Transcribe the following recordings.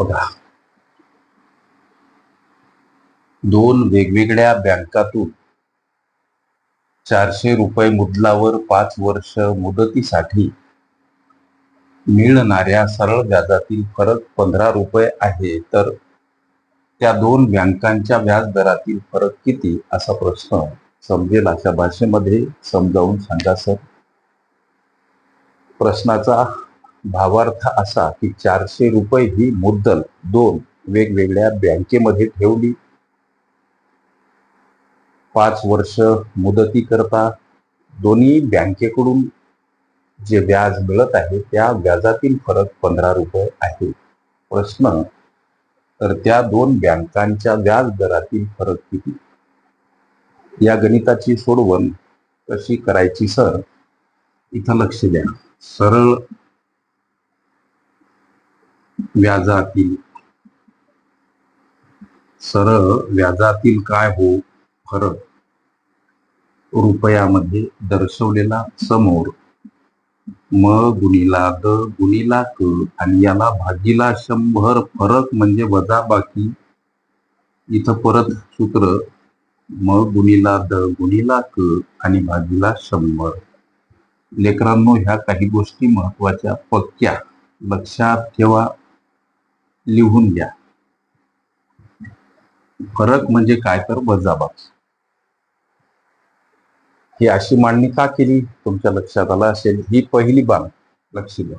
बघा. दोन वेगवेगळ्या बँकातून चारशे रुपये मुदलावर पाच वर्ष मुदतीसाठी मिळणाऱ्या सरळ व्याजातील फरक पंधरा रुपये आहे तर त्या दोन बँकांच्या व्याज दरातील फरक किती? असा प्रश्न समजेल अशा भाषेमध्ये समजावून सांगा सर. प्रश्नाचा भावार्थ असा की चारशे रुपये ही मुद्दल दोन वेगवेगळ्या बँकेमध्ये ठेवली. पाच वर्ष मुदतीकरता दोन्ही बँकेकडून जे व्याज मिळत आहे त्या व्याजातील फरक पंधरा रुपये आहे. प्रश्न तर त्या दोन बँकांच्या व्याज दरातील फरक किती? या गणिताची सोडवण कशी करायची सर? इथं लक्ष द्या. सरळ व्याजातील. सरळ व्याजातील काय हो फरक रुपयामध्ये दर्शवलेला समोर. म गुणिला द गुणिला क आणि याला भागीला शंभर फरक म्हणजे वजा बाकी. इथं परत सूत्र. म गुणिला द गुणिला क आणि भागीला शंभर. लेकरांनो ह्या काही गोष्टी महत्त्वाच्या पक्क्या. लक्षात ठेवा. लिहून घ्या. फरक म्हणजे काय तर वजाबाकी ही अशी मांडणी का केली? तुमच्या लक्षात आलं असेल. ही पहिली बँक लक्ष द्या.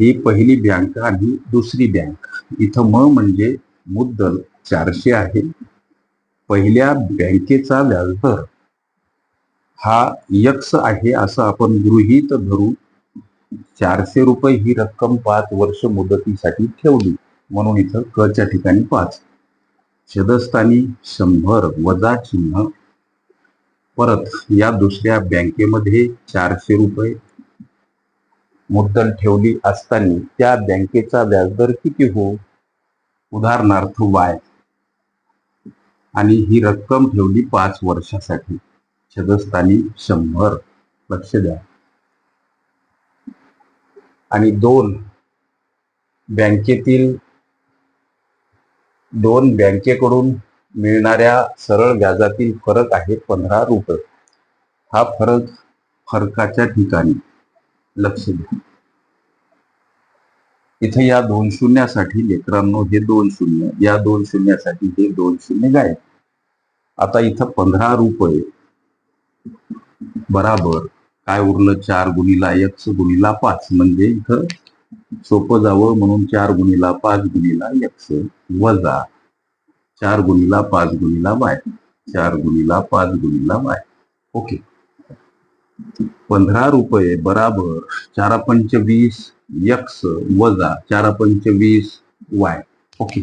ही पहिली बँक आणि दुसरी बँक. इथं म म्हणजे मुद्दल चारशे आहे. पहिल्या बँकेचा व्याजदर हा यक्स आहे असं आपण गृहीत धरू. चारशे रुपये ही रक्कम पाच वर्ष मुदतीसाठी ठेवली. म्हणून इथं क च्या ठिकाणी पाच. छदस्थानी शंभर वजा चिन्ह. परत या दुसऱ्या बँकेमध्ये चारशे रुपये मुद्दल ठेवली असताना त्या बँकेचा व्याजदर किती हो? उदाहरणार्थ वाय. आणि ही रक्कम ठेवली पाच वर्षासाठी. छदस्थानी शंभर. लक्ष द्या. आणि दोन बँकेतील दोन बँकेकडून मिळणाऱ्या सरळ व्याजातील फरक आहे पंधरा रुपये. हा फरक फरकाच्या ठिकाणी लक्ष द्या. इथे या दोन शून्यासाठी लेकरांनो हे दोन शून्य या दोन शून्यासाठी हे दोन शून्य गायब. आता इथं पंधरा रुपये बराबर काय उरलं? चार गुणीला एक्स गुणीला पाच. म्हणजे इथं सोपं जावं म्हणून चार गुणीला पाच गुणीला एक्स वजा चार गुणीला पाच गुणीला वाय. चार गुणीला पाच गुणीला वाय. ओके. पंधरा रुपये बराबर चारा पंच वीस एक्स वजा चारा पंच वीस वाय. ओके.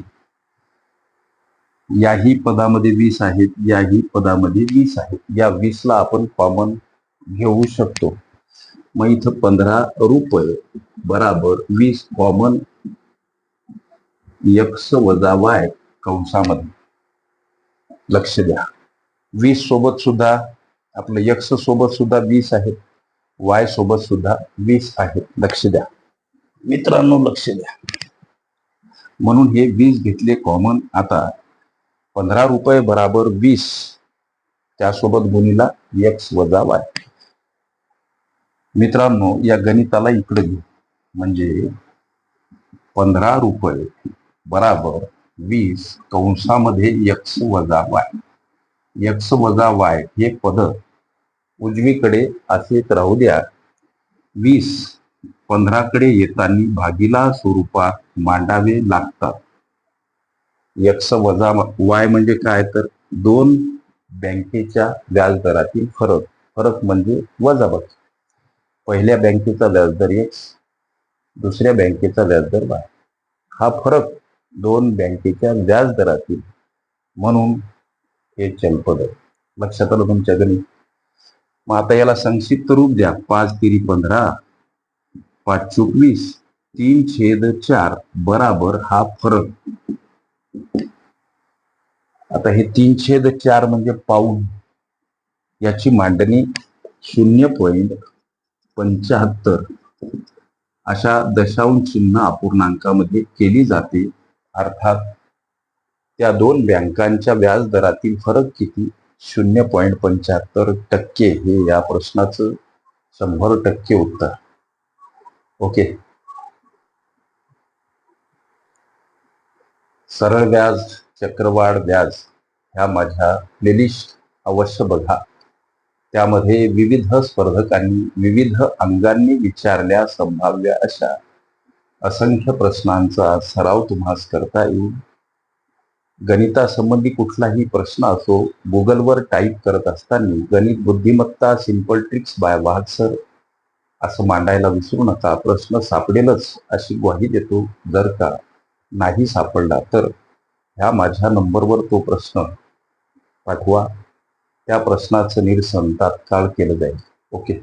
याही पदामध्ये वीस आहेत याही पदामध्ये वीस आहेत. या वीसला आपण कॉमन घेऊ शकतो. मग इथं पंधरा रुपये बराबर वीस कॉमन यक्स वजा वाय कंसामध्ये. लक्ष द्या. वीस सोबत सुद्धा आपलं यक्स सोबत सुद्धा वीस आहेत वाय सोबत सुद्धा वीस आहेत लक्ष द्या. मित्रांनो लक्ष द्या. म्हणून हे वीस घेतले कॉमन आता पंधरा रुपये बराबर वीस त्यासोबत गुणीला यक्स वजा वाय मित्रांनो या गणिताला इकडे घेऊ म्हणजे पंधरा रुपये बराबर वीस कंसामध्ये यक्स वजा वाय. यक्स वजा वाय हे पद उजवीकडे असेच राहू द्या. वीस पंधराकडे येताना भागीला स्वरूपात मांडावे लागतात. यक्स वजा वाय म्हणजे काय? तर दोन बँकेच्या व्याजदरातील फरक. फरक म्हणजे वजाबाकी पहिल्या बँकेचा व्याजदर एक्स दुसऱ्या बँकेचा व्याजदर वाय हा फरक दोन बँकेच्या व्याजदरातील म्हणून हे चलपद लक्षात आलं तुमच्या घरी मग आता याला संक्षिप्त रूप द्या. पाच तिरी पंधरा पाच चोवीस तीन छेद चार बराबर हा फरक. आता हे तीन छेद चार म्हणजे पाऊन याची मांडणी शून्य पॉईंट पंच्याहत्तर. अशा दशांश चिन्ह अपूर्णांकामध्ये केली जाते. अर्थात त्या दोन बँकांच्या व्याज दरातील फरक किती? शून्य पॉईंट पंच्याहत्तर टक्के हे या प्रश्नाचं शंभर टक्के उत्तर. ओके. सरळ व्याज चक्रवाढ व्याज ह्या माझ्या प्लेलिस्ट अवश्य बघा. त्यामध्ये विविध स्पर्धकांनी विविध अंगांनी विचारल्या संभाव्य अशा असंख्य प्रश्नांचा सराव तुम्हास करता येईल. गणितासंबंधी कुठलाही प्रश्न असो गुगलवर टाईप करत असताना गणित बुद्धिमत्ता simple tricks by Wagh sir असं मांडायला विसरू नका. प्रश्न सापडेलच अशी ग्वाही देतो. जर का नाही सापडला तर ह्या माझ्या नंबरवर तो प्रश्न पाठवा. त्या प्रश्नाचं निरसन तात्काळ केलं जाईल. ओके.